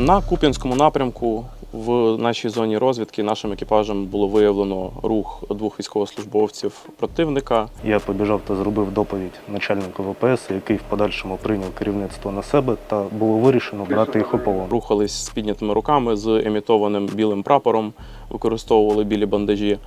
На Куп'янському напрямку в нашій зоні розвідки нашим екіпажем було виявлено рух двох військовослужбовців противника. Я побіжав та зробив доповідь начальнику ВПС, який в подальшому прийняв керівництво на себе, та було вирішено брати їх у полон. Рухались з піднятими руками з емітованим білим прапором, використовували білі бандажі. Е,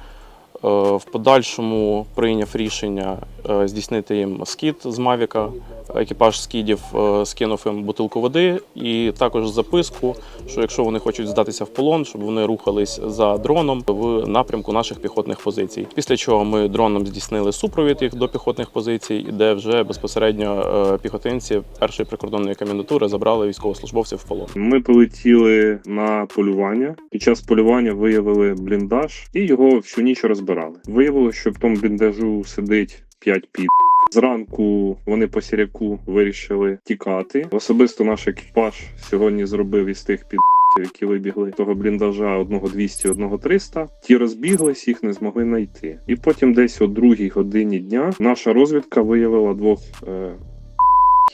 В подальшому прийняв рішення е, здійснити їм скид з Мавіка. Екіпаж скідів е, скинув їм бутилку води і також записку, що якщо вони хочуть здатися в полон, щоб вони рухались за дроном в напрямку наших піхотних позицій. Після чого ми дроном здійснили супровід їх до піхотних позицій, де вже безпосередньо е, піхотинці першої прикордонної комендатури забрали військовослужбовців в полон. Ми полетіли на полювання. Під час полювання виявили бліндаж і його всю ніч розбирали. Виявилося, що в тому бліндажу сидить 5 під. Зранку вони по сіряку вирішили тікати. Особисто наш екіпаж сьогодні зробив із тих під. Які вибігли того бліндажа одного 200, одного 300. Ті розбіглись, їх не змогли знайти. І потім, десь о другій годині дня, наша розвідка виявила двох е,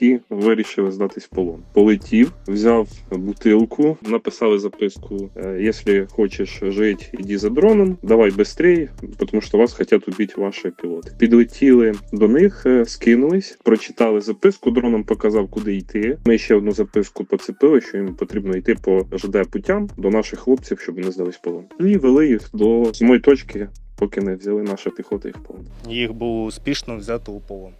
які вирішили здатись в полон. Полетів, взяв бутилку, написали записку: е, якщо хочеш жити, іди за дроном, давай швидше, тому що вас хочуть убити ваші пілоти. Підлетіли до них, е, скинулись, прочитали записку. Дроном показав, куди йти. Ми ще одну записку поцепили, що їм потрібно йти по ЖД путям до наших хлопців, щоб не здались в полон. І вели їх до самої точки. Поки не взяли наша піхота їх полон. Їх було успішно взято у полон.